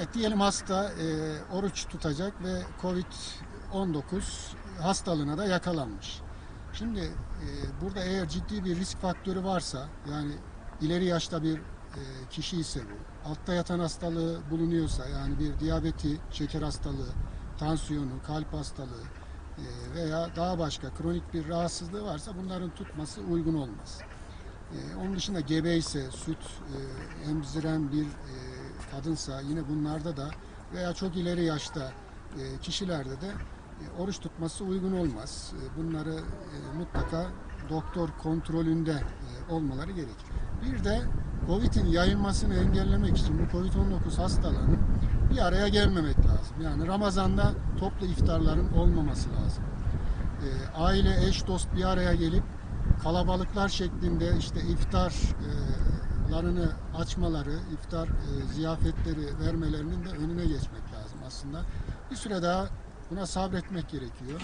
Evet diyelim hasta e, oruç tutacak ve Covid-19 hastalığına da yakalanmış. Şimdi e, burada eğer ciddi bir risk faktörü varsa yani ileri yaşta bir e, kişi ise bu, altta yatan hastalığı bulunuyorsa yani bir diyabeti, şeker hastalığı, tansiyonu, kalp hastalığı e, veya daha başka kronik bir rahatsızlığı varsa bunların tutması uygun olmaz. E, onun dışında gebe ise süt e, emziren bir e, kadınsa yine bunlarda da veya çok ileri yaşta e, kişilerde de e, oruç tutması uygun olmaz. E, bunları mutlaka doktor kontrolünde olmaları gerekir. Bir de Covid'in yayılmasını engellemek için bu Covid-19 hastalığının bir araya gelmemek lazım. Yani Ramazan'da toplu iftarların olmaması lazım. Aile, eş, dost bir araya gelip kalabalıklar şeklinde işte iftarlarını açmaları, iftar e, ziyafetleri vermelerinin de önüne geçmek lazım aslında. Bir süre daha buna sabretmek gerekiyor.